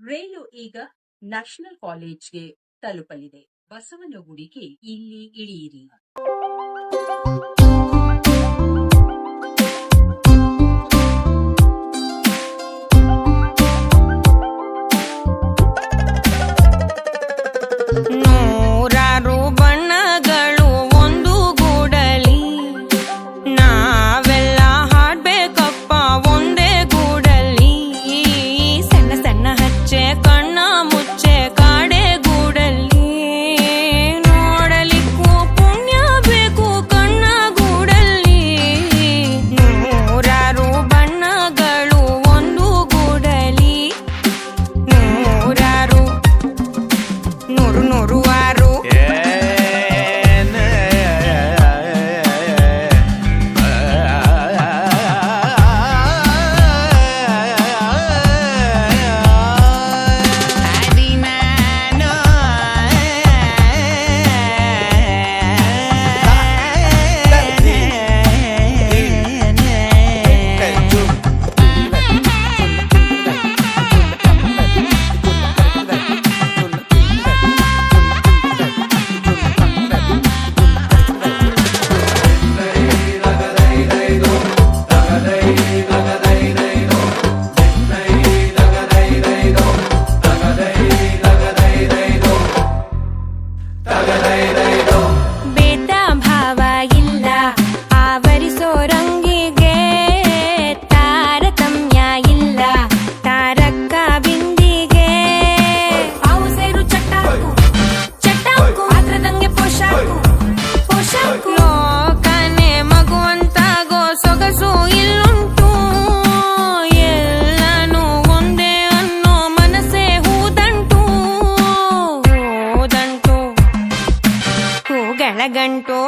ರೈಲು ಈಗ ನ್ಯಾಷನಲ್ ಕಾಲೇಜ್ಗೆ ತಲುಪಲಿದೆ. ಬಸವನಗುಡಿಗೆ ಇಲ್ಲಿ ಇಳಿಯಿರಿ. घंटों